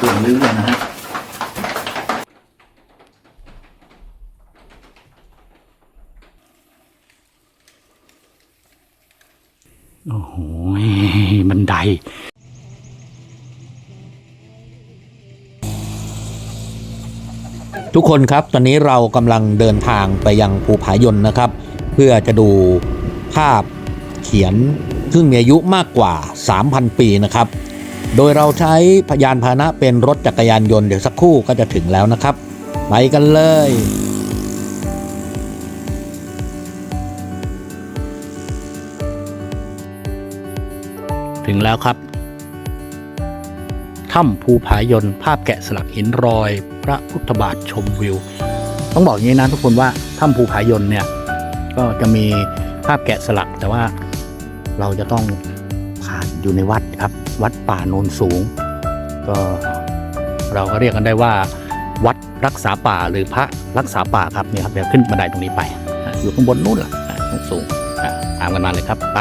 ปวดลื้อเลยนะฮะโอ้โหบันไดทุกคนครับตอนนี้เรากำลังเดินทางไปยังภูผายนนะครับ เพื่อจะดูภาพเขียนซึ่งมีอายุมากกว่า 3,000 ปีนะครับ โดยเราใช้พยานพาหนะเป็นรถจักรยานยนต์เดี๋ยวสักครู่ก็จะถึงแล้วนะครับ ไปกันเลย ถึงแล้วครับถ้ำภูผายนภาพแกะสลักหินรอย พระพุทธบาทชมวิว ต้องบอกอย่างนี้นะทุกคนว่าถ้ำภูผายนเนี่ยก็จะมีภาพแกะสลักแต่ว่าเราจะต้องผ่านอยู่ในวัด วัดป่าโนนสูง ก็เราก็เรียกกันได้ว่า วัดรักษาป่าหรือพระรักษาป่าครับเนี่ยครับเดี๋ยวขึ้นบันไดตรงนี้ไป อยู่ข้างบนนู่นล่ะสูงตามกันมาเลยครับไป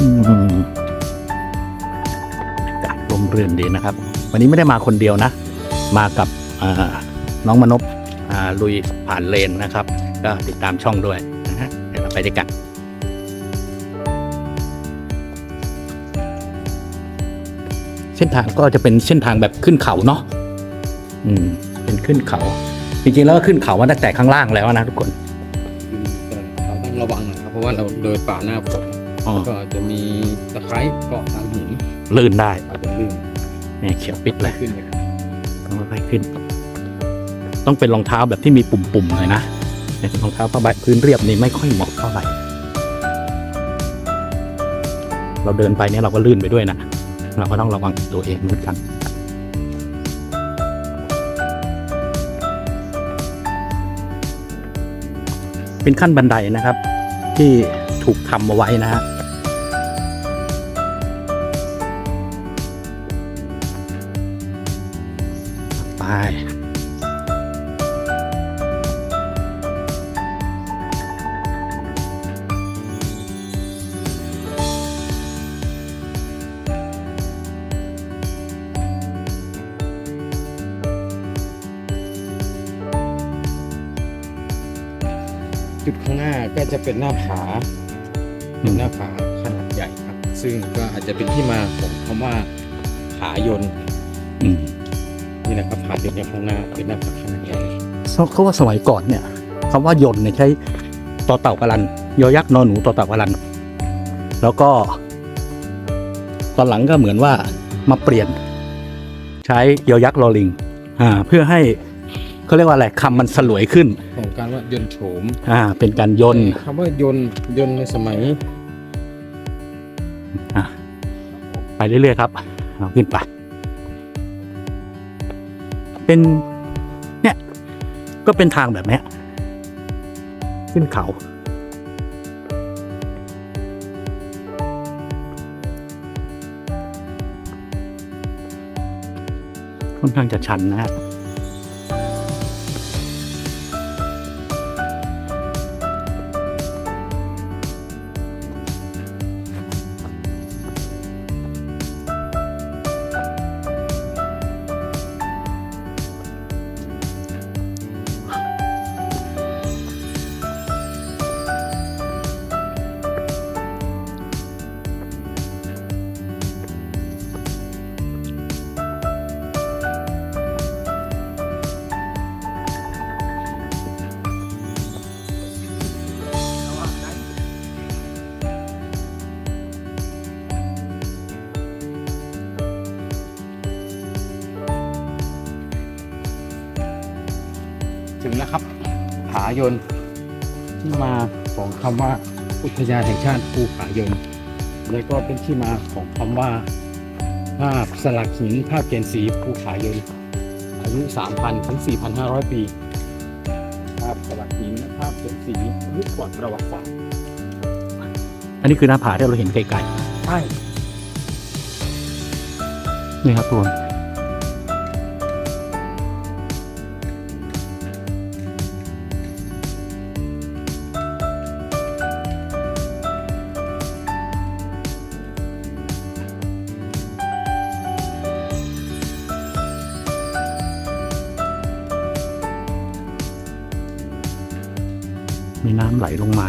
อืมอากาศลมรื่นดีนะครับ วันนี้ไม่ได้มาคนเดียวนะ มากับน้องมนพลุยผ่านเลนนะครับ ก็ติดตามช่องด้วยนะฮะเดี๋ยวเราไปด้วยกันเส้นทางก็จะเป็นเส้นทางแบบขึ้นเขาเนาะอืม เป็นขึ้นเขา จริงๆแล้วก็ขึ้นเขามาตั้งแต่ข้างล่างแล้วนะทุกคนเราต้องระวังหน่อยครับเพราะว่าเราเดินป่าหน้าฝนอ๋อก็จะมีตะไคร้เกาะตามหินลื่นได้อาจจะลื่นเนี่ยเขียวปิดเลยขึ้นเลยต้องค่อยๆขึ้น ต้องเป็นรองเท้าแบบที่มีปุ่มๆหน่อยนะเนี่ย รองเท้าผ้าใบพื้นเรียบนี่ไม่ค่อยเหมาะเท่าไหร่ เราเดินไปเนี่ยเราก็ลื่นไปด้วยนะ เราก็ต้องระวังตัวเองเหมือนกันเป็นขั้นบันไดนะครับ ที่ถูกทำเอาไว้นะฮะ จุดข้างหน้าก็จะเป็นหน้าผาเป็นหน้าผาขนาดใหญ่ครับ ซึ่งก็อาจจะเป็นที่มาของคำว่าผายนอืมนี่นะครับผายนอย่างข้างหน้าเป็นหน้าผาขนาดใหญ่เขาว่าสมัยก่อนเนี่ยคำว่ายนต์เนี่ยใช้ต่อเต่ากะลันยอยักษ์นอนหนูต่อเต่ากะลัน แล้วก็ ตอนหลังก็เหมือนว่ามาเปลี่ยน ใช้ยอยักษ์ลอลิง อ่า เพื่อให้เขาเรียกว่าอะไรคำมันสลวยขึ้นของ การว่ายนต์โฉมอ่า เป็นการยนต์คำว่ายนต์ยนต์ในสมัยอะไปเรื่อยๆครับเราขึ้นไป เป็นเนี่ย ก็เป็นทางแบบเนี้ยขึ้นเขาค่อนข้างจะชันนะฮะถึายนที่มาของคำว่าอุทยานแห่งชาติภูผายน แล้วก็เป็นที่มาของคำว่าภาพสลักหินภาพเกณฑ์สีภูผายน อายุ 3,000 ถึง 4,500 ปี ภาพสลักหินและภาพเกณฑ์สีอายุก่อนประวัติศาสตร์อันนี้คือหน้าผาที่เราเห็นไกลใช่ๆนี่ครับทุกคน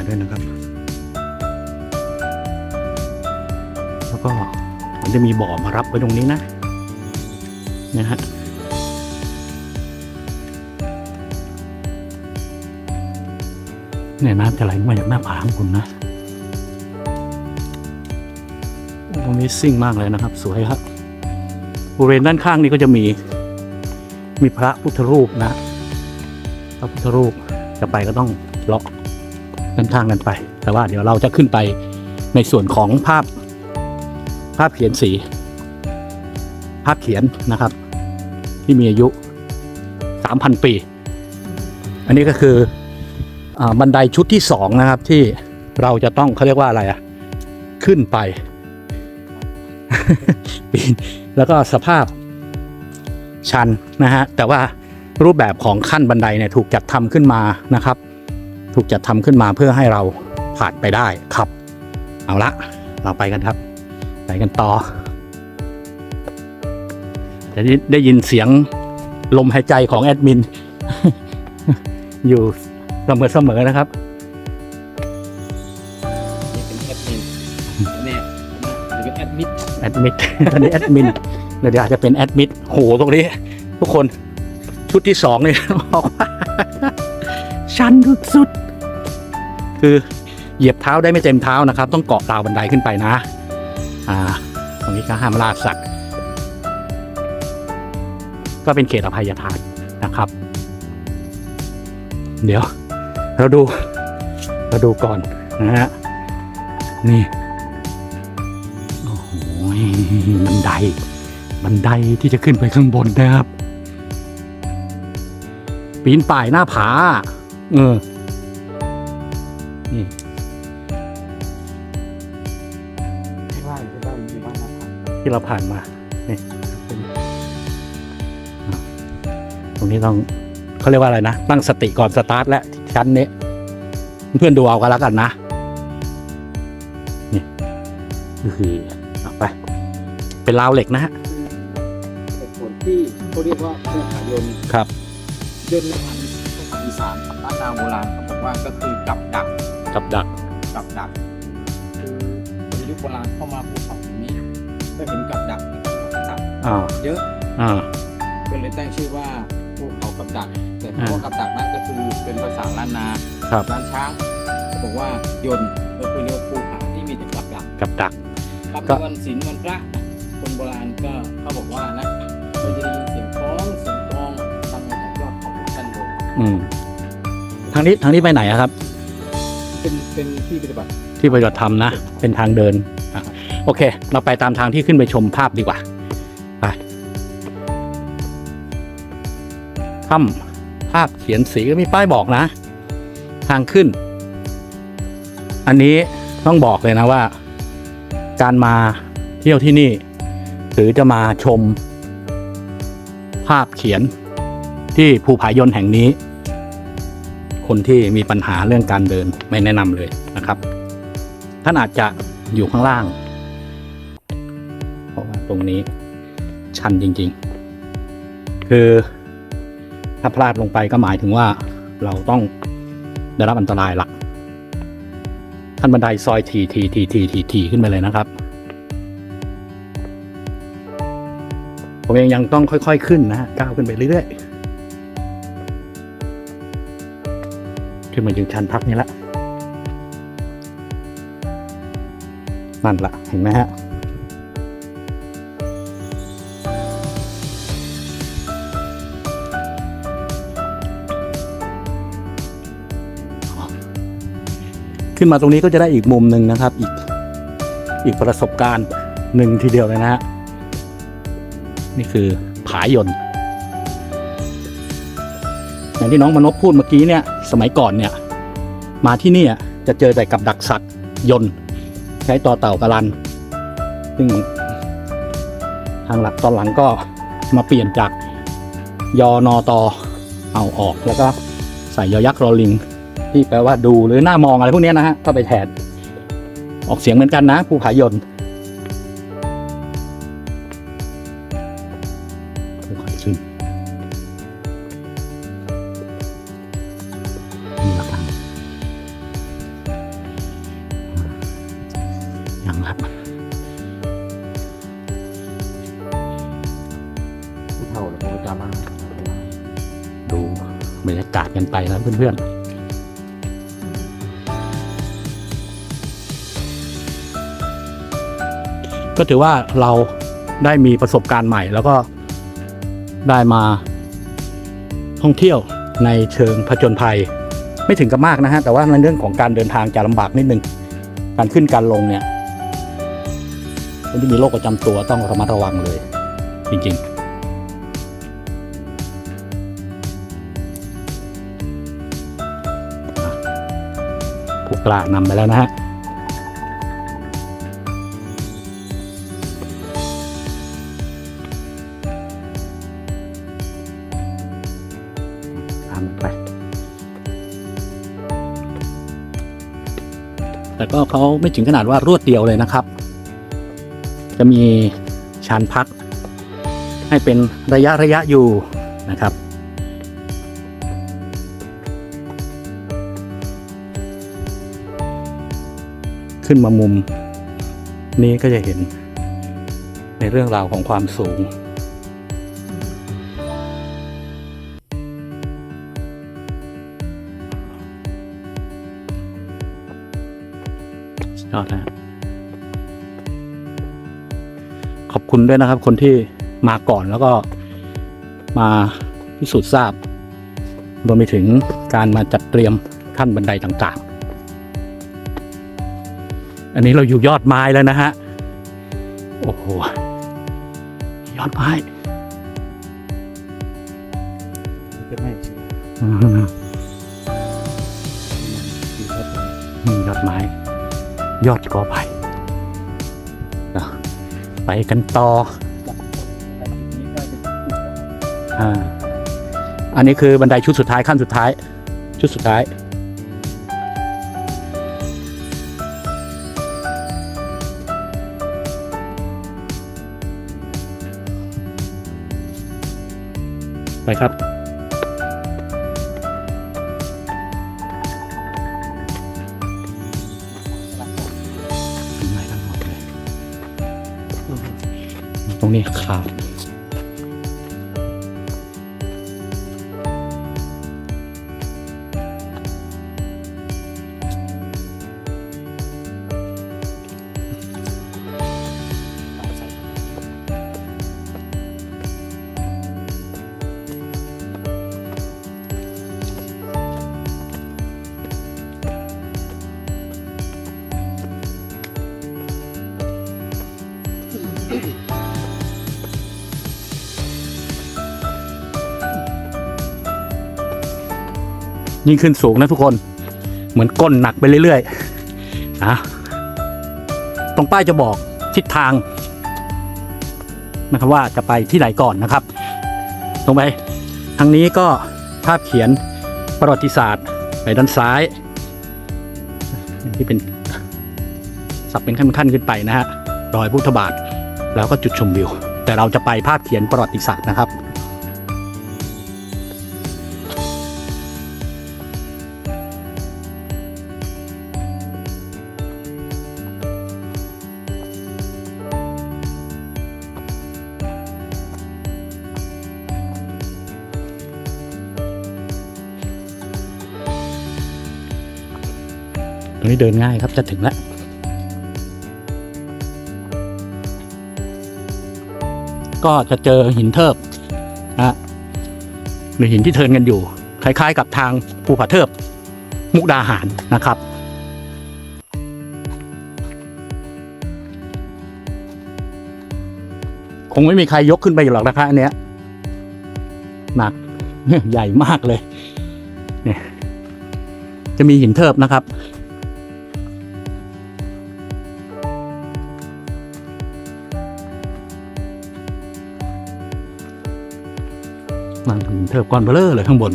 ด้วยนะครับ แล้วก็มันจะมีบ่อมารับไว้ตรงนี้นะนะฮะเนี่ยน้ำจะไหลมาจากหน้าผาของคุณนะตรงนี้ซิ่งมากเลยนะครับ สวยครับบริเวณด้านข้างนี้ก็จะมี มีพระพุทธรูปนะ พระพุทธรูปจะไปก็ต้องเลาะ เดินทางกันไป แต่ว่าเดี๋ยวเราจะขึ้นไปในส่วนของภาพภาพเขียนสี ภาพเขียนนะครับ ที่มีอายุ 3,000 ปี อันนี้ก็คืออบันไดชุดที่สองนะครับ ที่เราจะต้องเขาเรียกว่าอะไรอะขึ้นไปปีนแล้วก็สภาพชันนะฮะแต่ว่ารูปแบบของขั้นบันไดเนี่ยถูกจัดทำขึ้นมานะครับ ถูกจัดทำขึ้นมาเพื่อให้เราผ่านไปได้ครับ เอาละเราไปกันครับ ไปกันต่อจะได้ได้ยินเสียงลมหายใจของแอดมิน อยู่เสมอเสมอๆนะครับนี่เป็นแอดมินเนี่ยจะเป็นแอดมิดแอดมิดตอนนี้แอดมินเดี๋ยวอาจจะเป็นแอดมิดโหตรงนี้ ทุกคนชุดที่สองนี่บอกว่าชันสุดๆ คือเหยียบเท้าได้ไม่เต็มเท้านะครับ ต้องเกาะราวบันไดขึ้นไปนะอ่าตรงนี้ก็ห้ามล่าสัตว์ก็เป็นเขตอภัยทานนะครับ เดี๋ยว เราดูเราดูก่อนนะฮะนี่โอ้โหบันได บันไดที่จะขึ้นไปข้างบนนะครับ ปีนป่ายหน้าผา เออ นี่ไม่ว่าไม่ว่าอยู่บ้านนะครับที่เราผ่านมานี่อะตรงนี้ต้องเขาเรียกว่าอะไรนะ ตั้งสติก่อนสตาร์ทและชั้นนี้ เพื่อนดูเอากันแล้วกันนะนี่ก็คือเอาไป เป็นราวเหล็กนะฮะเหตุผลที่เขาเรียกว่าภูผายนครับยนต์ในภาษาอีสานบ้านนาโบราณเขาบอกว่าก็คือกับดัก กับดัก กับดักคือคนยุคโบราณเข้ามาภูเขาตรงนี้ก็เห็นกับดักสัตว์อ่า เยอะอ่า ก็เลยตั้งชื่อว่าภูเขากับดัก แต่เพราะว่ากับดักนั้นก็คือเป็นภาษาล้านนาครับ ล้านช้างเขาบอกว่ายนต์ก็คือเรียกว่าภูผาที่มีแต่กับดัก กับดักรับก็วันศีลวันพระคนโบราณก็เขาบอกว่านะเราจะได้ยินเสียงคล้องเสียงกลองดังมาจากยอดเขาด้านบนอืมทางนี้ทางนี้ไปไหนอะครับ เป็นที่ปฏิบัติที่ปฏิบัติธรรมนะ เป็นทางเดินอะโอเค เราไปตามทางที่ขึ้นไปชมภาพดีกว่าไปถ้ำภาพเขียนสีก็มีป้ายบอกนะ ทางขึ้น อันนี้ต้องบอกเลยนะว่า การมาเที่ยวที่นี่หรือจะมาชม ภาพเขียนที่ภูผายนแห่งนี้ คนที่มีปัญหาเรื่องการเดินไม่แนะนำเลยนะครับ ท่านอาจจะอยู่ข้างล่าง เพราะว่าตรงนี้ชันจริง ๆ คือถ้าพลาดลงไปก็หมายถึงว่าเราต้องได้รับอันตรายหลักท่านบันไดซอยทีทีทีทีทีทีขึ้นไปเลยนะครับ ผมเองยังต้องค่อย ๆ ขึ้นนะก้าวขึ้นไปเรื่อยๆ ขึ้นมาถึงชั้นพักนี้ละนั่นละเห็นไหมฮะขึ้นมาตรงนี้ก็จะได้อีกมุมหนึ่งนะครับ อีกอีกประสบการณ์หนึ่งทีเดียวเลยนะฮะนี่คือผายน อย่างที่น้องมนพพูดเมื่อกี้เนี่ยสมัยก่อนเนี่ยมาที่นี่จะเจอแต่กับดักสัตว์ยนต์ ใช้ต่อเต่ากระลัน ซึ่งทางหลักตอนหลังก็มาเปลี่ยนจากยอนอตอเอาออกแล้วก็ใส่ยอยักษ์รอลิง ที่แปลว่าดูหรือหน้ามองอะไรพวกนี้นะฮะเข้าไปแทนออกเสียงเหมือนกันนะภูผายนค่ เพื่อนๆ ก็ถือว่าเราได้มีประสบการณ์ใหม่แล้วก็ได้มาท่องเที่ยวในเชิงผจญภัย ไม่ถึงกับมากนะฮะ แต่ว่าในเรื่องของการเดินทางจะลำบากนิดนึง การขึ้นการลงเนี่ยคนที่มีโรคประจำตัวต้องระมัดระวังเลย จริง ๆ ล้านำไปแล้วนะฮะตามไปแต่ก็เขาไม่ถึงขนาดว่ารวดเดียวเลยนะครับ จะมีชานพัก ให้เป็นระยะระยะอยู่นะครับ ขึ้นมามุม นี้ก็จะเห็นในเรื่องราวของความสูง ยอดนะขอบคุณด้วยนะครับ คนที่มาก่อนแล้วก็มาพิสูจน์ทราบรวมไปถึงการมาจัดเตรียมขั้นบันไดต่างๆ อันนี้เราอยู่ยอดไม้แล้วนะฮะ โอ้โห ยอดไม้จะไม่นี่ยอดไม้ ยอดกอไผ่ไปกันต่อ อันนี้คือบันไดชุดสุดท้ายขั้นสุดท้าย ชุดสุดท้าย ไปครับไม่ทั้งหมดเลยตรงนี้ขาด ยิ่งขึ้นสูงนะทุกคน เหมือนก้นหนักไปเรื่อยๆนะตรงป้ายจะบอกทิศทางนะครับว่าจะไปที่ไหนก่อนนะครับ ตรงไปทางนี้ก็ภาพเขียนประวัติศาสตร์ไปด้านซ้าย ที่เป็นสับเป็นขั้นๆขึ้นไปนะฮะรอยพุทธบาทแล้วก็จุดชมวิว แต่เราจะไปภาพเขียนประวัติศาสตร์นะครับ เดินง่ายครับจะถึงแล้วก็จะเจอหินเทิบนะฮะหรือหินที่เทินกันอยู่ คล้ายๆ กับทางภูผาเทิบมุกดาหารนะครับ คงไม่มีใครยกขึ้นไปอยู่หรอกนะครับอันเนี้ยหนักใหญ่มากเลยเนี่ยจะมีหินเทิบนะครับ เทิบก้อนเบลอเลยข้างบน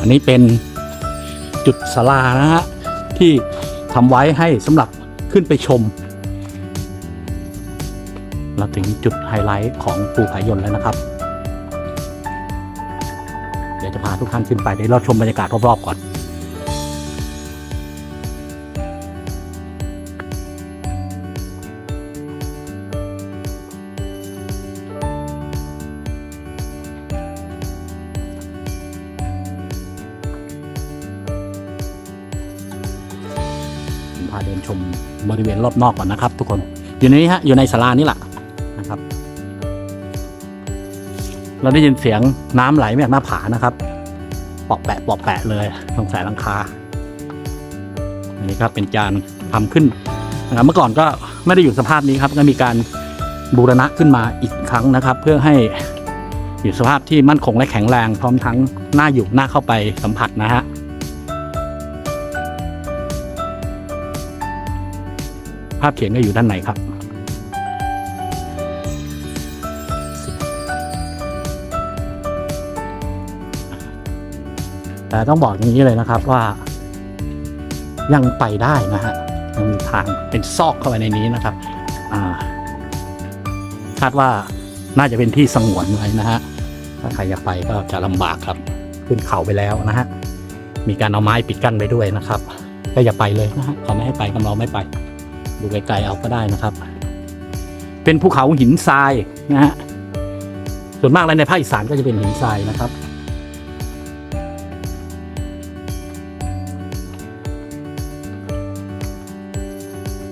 อันนี้เป็นจุดศาลานะฮะที่ ทำไว้ให้สำหรับขึ้นไปชม เราถึงจุดไฮไลท์ของภูผายนแล้วนะครับ เดี๋ยวจะพาทุกท่านขึ้นไปเดี๋ยวเราชมบรรยากาศรอบๆก่อน อบนอกก่อนนะครับ ทุกคนอยู่ในนี้ฮะอยู่ในศาลานี่แหละนะครับ เราได้ยินเสียงน้ำไหลมาจากหน้าผานะครับปอกแปะปอกแปะเลยตรงสายลังคา อันนี้ก็เป็นการทำขึ้นนะครับเมื่อก่อนก็ไม่ได้อยู่สภาพนี้ครับก็มีการบูรณะขึ้นมาอีกครั้งนะครับ เพื่อให้อยู่สภาพที่มั่นคงและแข็งแรงพร้อมทั้งหน่าอยู่หน่าเข้าไปสัมผัสนะฮะ ภาพเขียนก็อยู่ด้านในครับแต่ต้องบอกอย่างนี้เลยนะครับว่า ยังไปได้นะฮะยังมีทางเป็นซอกเข้าไปในนี้นะครับคาดว่าน่าจะเป็นที่สงวนไว้นะฮะถ้าใครอยากไปก็จะลำบากครับ ขึ้นเขาไปแล้วนะฮะมีการเอาไม้ปิดกั้นไปด้วยนะครับก็อย่าไปเลยนะฮะเขาไม่ให้ไปกับเราไม่ไป ดูไกลๆเอาก็ได้นะครับ เป็นภูเขาหินทรายนะฮะส่วนมากแล้วในภาคอีสานก็จะเป็นหินทรายนะครับ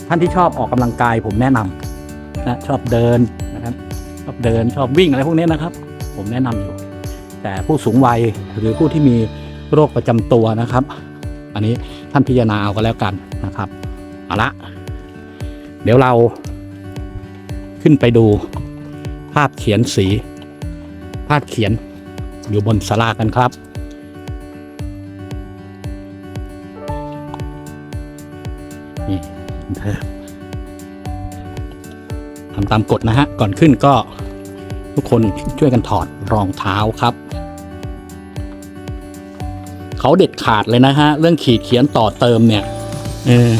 ท่านที่ชอบออกกำลังกายผมแนะนำนะชอบเดินนะครับชอบเดินชอบวิ่งอะไรพวกนี้นะครับ ผมแนะนำอยู่แต่ผู้สูงวัยหรือผู้ที่มีโรคประจำตัวนะครับ อันนี้ท่านพิจารณาเอาก็แล้วกันนะครับ เอาละ เดี๋ยวเราขึ้นไปดูภาพเขียนสี ภาพเขียนอยู่บนศาลากันครับ นี่ทำตามกฎนะฮะ ก่อนขึ้นก็ทุกคนช่วยกันถอดรองเท้าครับเขาเด็ดขาดเลยนะฮะ เรื่องขีดเขียนต่อเติมเนี่ย เออ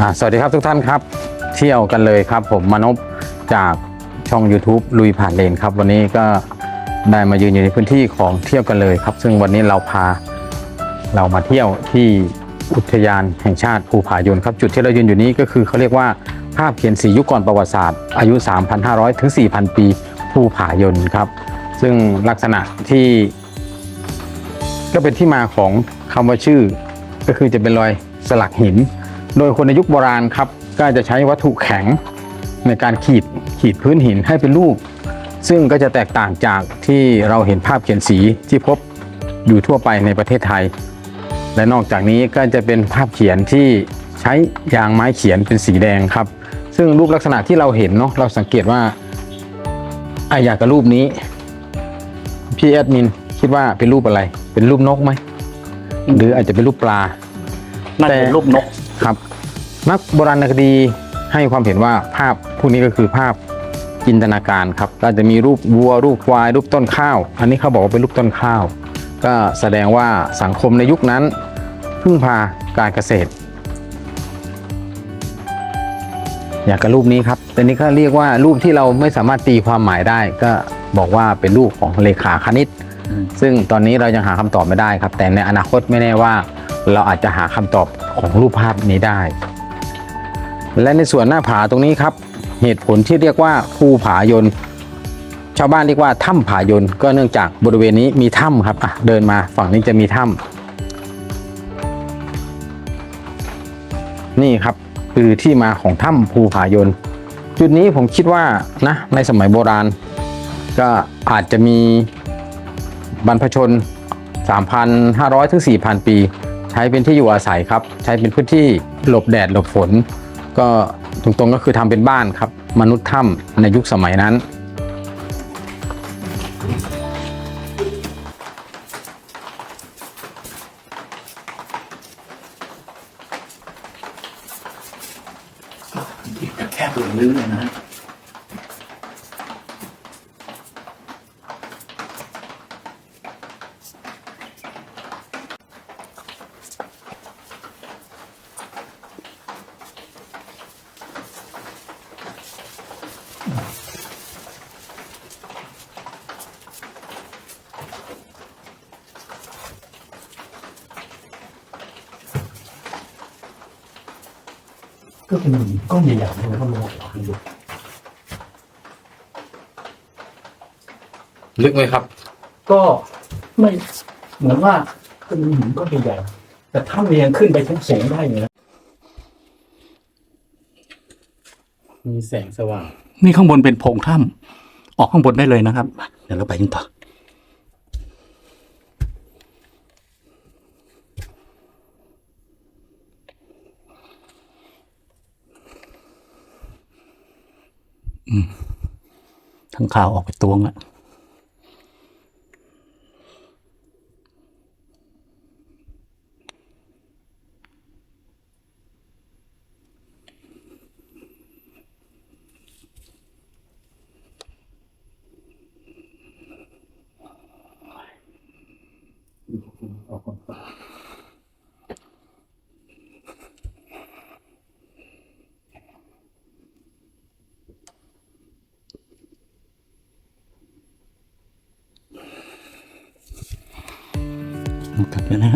อ่าสวัสดีครับทุกท่านครับ เที่ยวกันเลยครับ ผมมนพจากช่อง YouTube ลุยผ่านเลนครับ วันนี้ก็ได้มายืนอยู่ในพื้นที่ของเที่ยวกันเลยครับ ซึ่งวันนี้เราพาเรามาเที่ยวที่อุทยานแห่งชาติภูผายนครับ จุดที่เรายืนอยู่นี้ก็คือเขาเรียกว่าภาพเขียนสียุคก่อนประวัติศาสตร์ อายุ 3,500 ถึง 4,000 ปีภูผายนครับ ซึ่งลักษณะที่ ก็เป็นที่มาของคำว่าชื่อ ก็คือจะเป็นรอยสลักหิน โดยคนในยุคโบราณครับก็จะใช้วัตถุแข็งในการขีดขีดพื้นหินให้เป็นรูป ซึ่งก็จะแตกต่างจากที่เราเห็นภาพเขียนสีที่พบอยู่ทั่วไปในประเทศไทย และนอกจากนี้ก็จะเป็นภาพเขียนที่ใช้ยางไม้เขียนเป็นสีแดงครับ ซึ่งรูปลักษณะที่เราเห็นเนาะเราสังเกตว่าไอะอยากกับรูปนี้พี่แอดมินคิดว่าเป็นรูปอะไร เป็นรูปนกไหมหรืออาจจะเป็นรูปปลาน่าจะเป็นรูปนก ครับ นักโบราณคดีให้ความเห็นว่าภาพพวกนี้ก็คือภาพจินตนาการครับก็จะมีรูปวัวรูปควาย รูปต้นข้าว อันนี้เขาบอกว่าเป็นรูปต้นข้าว ก็แสดงว่าสังคมในยุคนั้นพึ่งพาการเกษตร อย่างกับรูปนี้ครับแต่นี้ก็เรียกว่ารูปที่เราไม่สามารถตีความหมายได้ ก็บอกว่าเป็นรูปของเลขาคณิตอืมซึ่งตอนนี้เรายังหาคำตอบไม่ได้ครับ แต่ในอนาคตไม่แน่ว่า เราอาจจะหาคำตอบของรูปภาพนี้ได้ และในส่วนหน้าผาตรงนี้ครับ เหตุผลที่เรียกว่าภูผายนชาวบ้านเรียกว่าถ้ำผายนก็เนื่องจากบริเวณนี้มีถ้ำครับอะเดินมาฝั่งนี้จะมีถ้ำนี่ครับคือที่มาของถ้ำภูผายนจุดนี้ผมคิดว่านะในสมัยโบราณ ก็อาจจะมีบรรพชน 3,500ถึง4,000 ปี ช้เป็นที่อยู่อาศัยครับ ใช้เป็นพื้นที่หลบแดดหลบฝน ก็ตรงๆก็คือทำเป็นบ้านครับ มนุษย์ถ้ำในยุคสมัยนั้น ก็เป็นกล้องใหญ่ๆนะครับมองออกดูลึกไหมครับ ก็ไม่เหมือนว่าเป็นหินก้อนใหญ่ๆแต่ถ้ำเนี่ยยังขึ้นไปทั้งสูงได้เลยนะมีแสงสว่าง นี่ข้างบนเป็นโพรงถ้ำออกข้างบนได้เลยนะครับ เดี๋ยวเราไปกันต่อ ข่าวออกไปตวงอะ วกลับแล้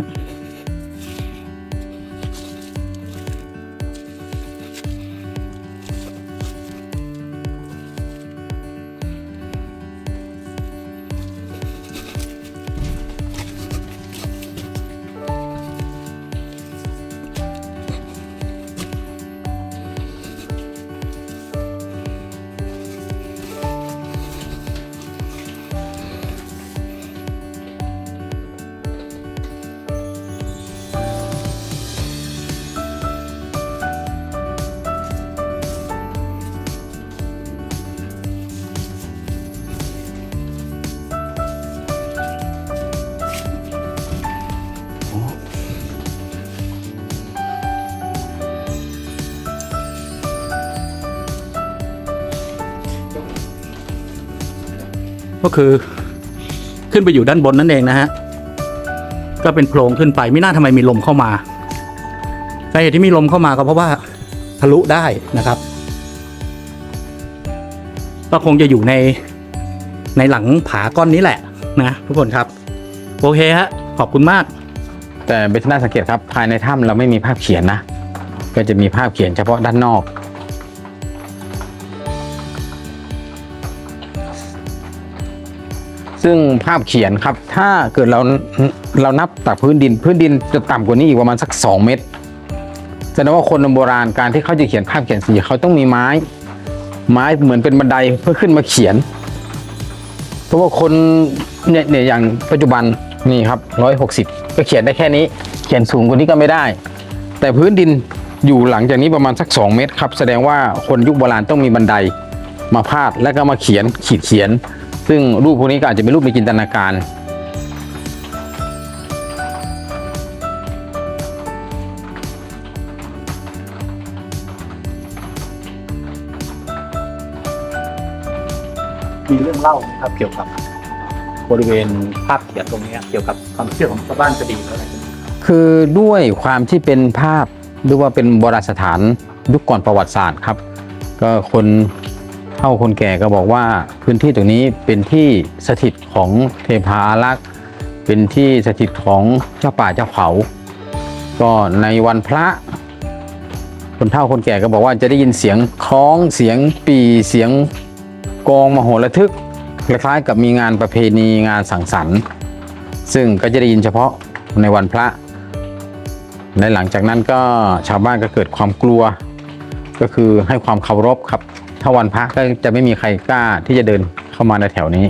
คือขึ้นไปอยู่ด้านบนนั่นเองนะฮะ ก็เป็นโพรงขึ้นไปไม่น่าทำไมมีลมเข้ามาสาเหตุที่มีลมเข้ามาก็เพราะว่าทะลุได้นะครับ ก็คงจะอยู่ในในหลังผาก้อนนี้แหละนะทุกคนครับ โอเคฮะขอบคุณมาก แต่เบสน่าสังเกตครับภายในถ้ำเราไม่มีภาพเขียนนะ ก็จะมีภาพเขียนเฉพาะด้านนอก ซึ่งภาพเขียนครับ ถ้าเกิดเราเรานับจากพื้นดิน พื้นดินจะต่ำกว่านี้อีกประมาณสัก 2 เมตรแสดงว่าคนโบราณการที่เขาจะเขียนภาพเขียนสีเขาต้องมีไม้ ไม้เหมือนเป็นบันไดเพื่อขึ้นมาเขียน เพราะว่าคนเนี่ยเนี่ยอย่างปัจจุบันนี่ครับร้อยหกสิบก็เขียนได้แค่นี้ เขียนสูงกว่านี้ก็ไม่ได้ แต่พื้นดินอยู่หลังจากนี้ประมาณสัก 2 เมตรครับ แสดงว่าคนยุคโบราณต้องมีบันไดมาพาดแล้วก็มาเขียนขีดเขียน ซึ่งรูปพวกนี้ก็อาจจะเป็นรูปในจินตนาการ มีเรื่องเล่าไหมครับเกี่ยวกับบริเวณภาพเขียนตรงนี้เกี่ยวกับความเชื่อของชาวบ้านจะดีอะไรอย่างเงี้ยคือด้วยความที่เป็นภาพหรือว่าเป็นโบราณสถานยุคก่อนประวัติศาสตร์ครับ ก็คน เฒ่าคนแก่ก็บอกว่าพื้นที่ตรงนี้เป็นที่สถิตของเทพารักษ์เป็นที่สถิตของเจ้าป่าเจ้าเขา ก็ในวันพระ คนเฒ่าคนแก่ก็บอกว่าจะได้ยินเสียงคล้องเสียงปีเสียงกองมโหระทึกคล้ายๆกับมีงานประเพณีงานสังสรรค์ ซึ่งก็จะได้ยินเฉพาะในวันพระและหลังจากนั้นก็ชาวบ้านก็เกิดความกลัว ก็คือให้ความเคารพครับ ถ้าวันพระก็จะไม่มีใครกล้าที่จะเดินเข้ามาในแถวนี้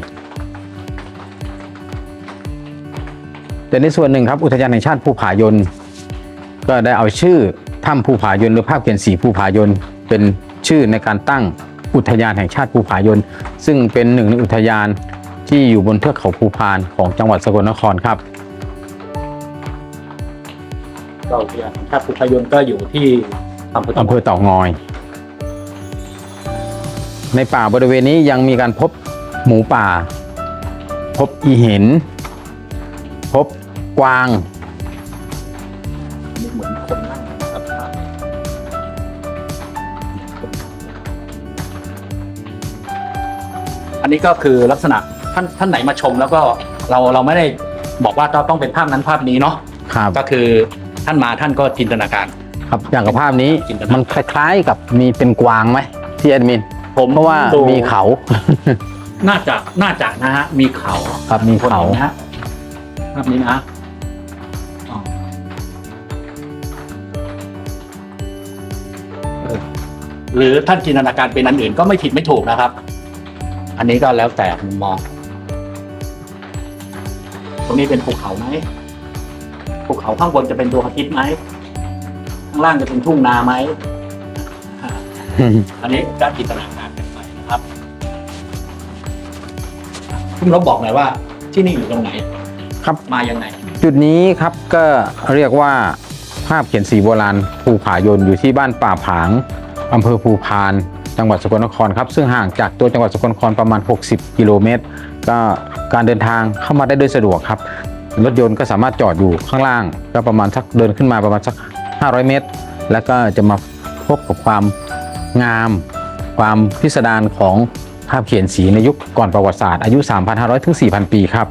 แต่ในส่วนหนึ่งครับอุทยานแห่งชาติภูผายน ก็ได้เอาชื่อถ้ำภูผายนหรือภาพเขียนสีภูผายนเป็นชื่อในการตั้งอุทยานแห่งชาติภูผายน ซึ่งเป็นหนึ่งในอุทยานที่อยู่บนเทือกเขาภูพานของจังหวัดสกลนครครับเราอุทยานแห่งชาติภูพายนก็อยู่ที่อำเภอเต่างอย ในป่าบริเวณนี้ยังมีการพบหมูป่า พบอีเห็น พบกวางเหมือนคนนั่งนะครับอันนี้ก็คือลักษณะท่านท่านไหนมาชมแล้วก็เราเราไม่ได้บอกว่าต้องเป็นภาพนั้นภาพนี้เนาะครับก็คือท่านมาท่านก็จินตนาการ ครับอย่างกับภาพนี้จินตนาการมันคล้ายๆกับมีเป็นกวางไหมที่แอดมิน ผมเพราะว่าดูมีเขา น่าจะน่าจะนะฮะมีเขาครับมีเขานะฮะภาพนี้นะอ๋อเออหรือท่านจินตนาการเป็นอันอื่นก็ไม่ผิดไม่ถูกนะครับ อันนี้ก็แล้วแต่มุมมอง ตรงนี้เป็นภูเขาไหมภูเขาข้างบนจะเป็นดวงอาทิตย์ไหมข้างล่างจะเป็นทุ่งนาไหมอ่าอันนี้ก็จินตนาการ คุณลบบอกหน่อยว่าที่นี่อยู่ตรงไหนครับ มายังไง จุดนี้ครับก็เรียกว่าภาพเขียนสีโบราณภูผายนอยู่ที่บ้านป่าผางอำเภอภูพาน จังหวัดสกลนครครับ ซึ่งห่างจากตัวจังหวัดสกลนครประมาณ 60 กิโลเมตร ก็การเดินทางเข้ามาได้โดยสะดวกครับ รถยนต์ก็สามารถจอดอยู่ข้างล่าง ก็ประมาณสักเดินขึ้นมาประมาณสัก 500 เมตร แล้วก็จะมาพบกับความงาม ความพิสดารของ ภาพเขียนสีในยุคก่อนประวัติศาสตร์อายุ 3,500 ถึง 4,000 ปีครับ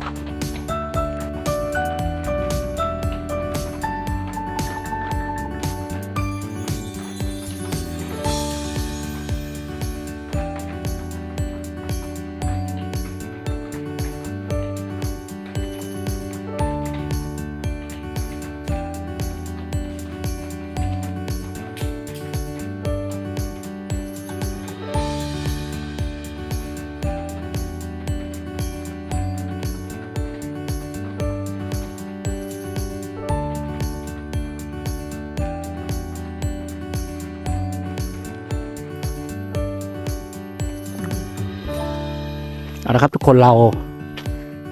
ครับทุกคนเรา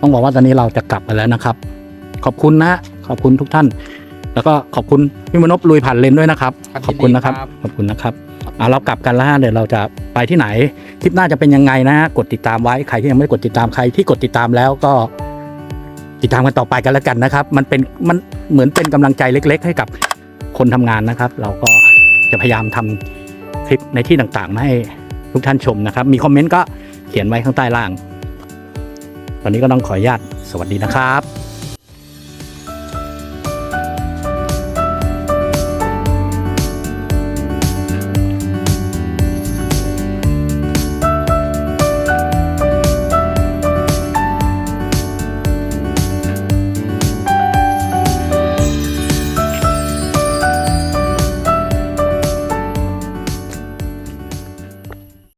ต้องบอกว่าตอนนี้เราจะกลับไปแล้วนะครับ ขอบคุณนะ ขอบคุณทุกท่าน แล้วก็ขอบคุณพี่มนพลุยผ่านเลนด้วยนะครับครับ ขอบคุณนะครับยินดีครับขอบคุณนะครับอ่าเรากลับกันแล้วฮะเดี๋ยวเราจะไปที่ไหนคลิปหน้าจะเป็นยังไงนะฮะกดติดตามไว้ใครที่ยังไม่ได้กดติดตามใครที่กดติดตามแล้วก็ ติดตามกันต่อไปกันแล้วกันนะครับ มันเป็นมันเหมือนเป็นกำลังใจเล็ก ๆ ให้กับคนทำงานนะครับ เราก็จะพยายามทำคลิปในที่ต่างๆมาให้ทุกท่านชมนะครับ มีคอมเมนต์ก็เขียนไว้ข้างใต้ล่าง ตอนนี้ก็ต้องขออนุญาตสวัสดีนะครับ